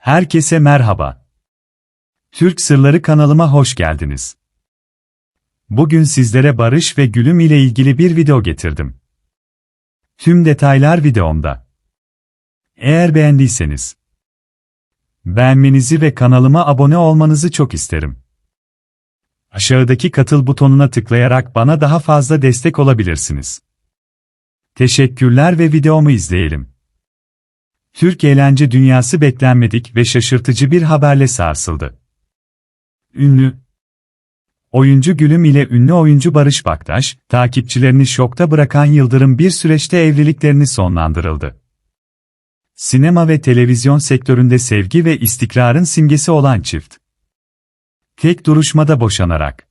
Herkese merhaba. Türk Sırları kanalıma hoş geldiniz. Bugün sizlere Barış ve Gülüm ile ilgili bir video getirdim. Tüm detaylar videomda. Eğer beğendiyseniz beğenmenizi ve kanalıma abone olmanızı çok isterim. Aşağıdaki katıl butonuna tıklayarak bana daha fazla destek olabilirsiniz. Teşekkürler ve videomu izleyelim. Türk eğlence dünyası beklenmedik ve şaşırtıcı bir haberle sarsıldı. Ünlü Oyuncu Gülüm ile ünlü oyuncu Barış Baktaş, takipçilerini şokta bırakan Yıldırım bir süreçte evliliklerini sonlandırıldı. Sinema ve televizyon sektöründe sevgi ve istikrarın simgesi olan çift. Tek duruşmada boşanarak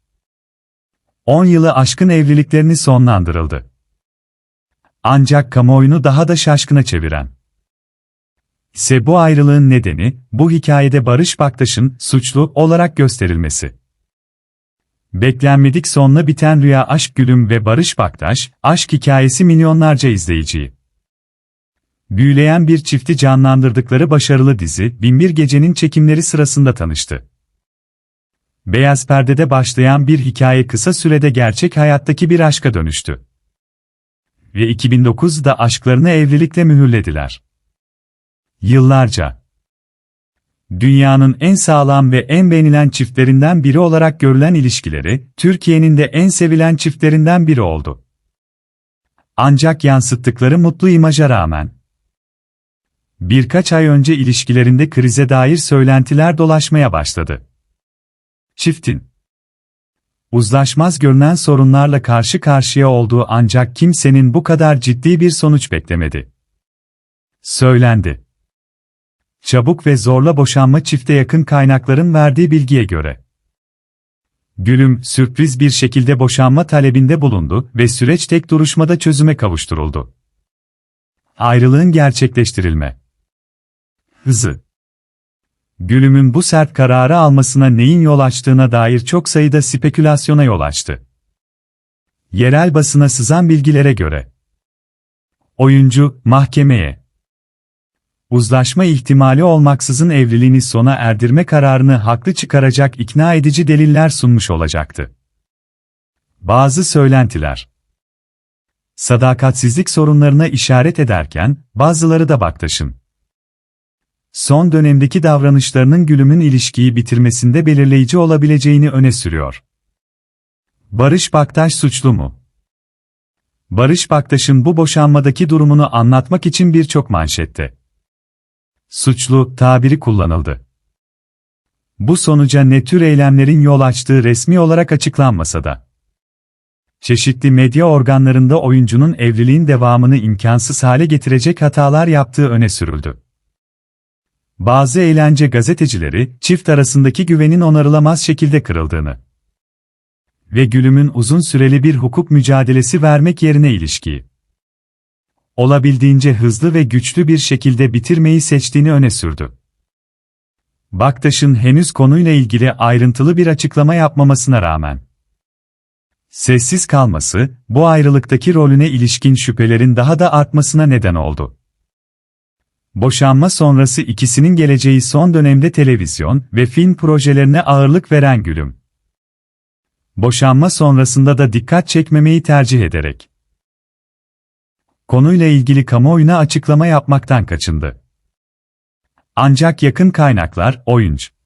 10 yılı aşkın evliliklerini sonlandırıldı. Ancak kamuoyunu daha da şaşkına çeviren ise bu ayrılığın nedeni, bu hikayede Barış Baktaş'ın suçlu olarak gösterilmesi. Beklenmedik sonla biten Rüya Aşk Gülüm ve Barış Baktaş, aşk hikayesi milyonlarca izleyiciyi. Büyüleyen bir çifti canlandırdıkları başarılı dizi, Binbir Gece'nin çekimleri sırasında tanıştı. Beyaz perdede başlayan bir hikaye kısa sürede gerçek hayattaki bir aşka dönüştü. Ve 2009'da aşklarını evlilikle mühürlediler. Yıllarca. Dünyanın en sağlam ve en beğenilen çiftlerinden biri olarak görülen ilişkileri, Türkiye'nin de en sevilen çiftlerinden biri oldu. Ancak yansıttıkları mutlu imaja rağmen, birkaç ay önce ilişkilerinde krize dair söylentiler dolaşmaya başladı. Çiftin, uzlaşmaz görünen sorunlarla karşı karşıya olduğu ancak kimsenin bu kadar ciddi bir sonuç beklemedi. Söylendi. Çabuk ve zorla boşanma çifte yakın kaynakların verdiği bilgiye göre. Gülüm, sürpriz bir şekilde boşanma talebinde bulundu ve süreç tek duruşmada çözüme kavuşturuldu. Ayrılığın gerçekleştirilme. Hızı. Gülüm'ün bu sert kararı almasına neyin yol açtığına dair çok sayıda spekülasyona yol açtı. Yerel basına sızan bilgilere göre. Oyuncu, mahkemeye, uzlaşma ihtimali olmaksızın evliliğini sona erdirme kararını haklı çıkaracak ikna edici deliller sunmuş olacaktı. Bazı söylentiler sadakatsizlik sorunlarına işaret ederken, bazıları da Baktaş'ın son dönemdeki davranışlarının Gülüm'ün ilişkiyi bitirmesinde belirleyici olabileceğini öne sürüyor. Barış Baktaş suçlu mu? Barış Baktaş'ın bu boşanmadaki durumunu anlatmak için birçok manşette suçlu tabiri kullanıldı. Bu sonuca ne tür eylemlerin yol açtığı resmi olarak açıklanmasa da, çeşitli medya organlarında oyuncunun evliliğin devamını imkansız hale getirecek hatalar yaptığı öne sürüldü. Bazı eğlence gazetecileri, çift arasındaki güvenin onarılamaz şekilde kırıldığını ve Gülüm'ün uzun süreli bir hukuk mücadelesi vermek yerine ilişkiyi olabildiğince hızlı ve güçlü bir şekilde bitirmeyi seçtiğini öne sürdü. Baktaş'ın henüz konuyla ilgili ayrıntılı bir açıklama yapmamasına rağmen sessiz kalması, bu ayrılıktaki rolüne ilişkin şüphelerin daha da artmasına neden oldu. Boşanma sonrası ikisinin geleceği son dönemde televizyon ve film projelerine ağırlık veren Gülüm. Boşanma sonrasında da dikkat çekmemeyi tercih ederek konuyla ilgili kamuoyuna açıklama yapmaktan kaçındı. Ancak yakın kaynaklar, oyuncu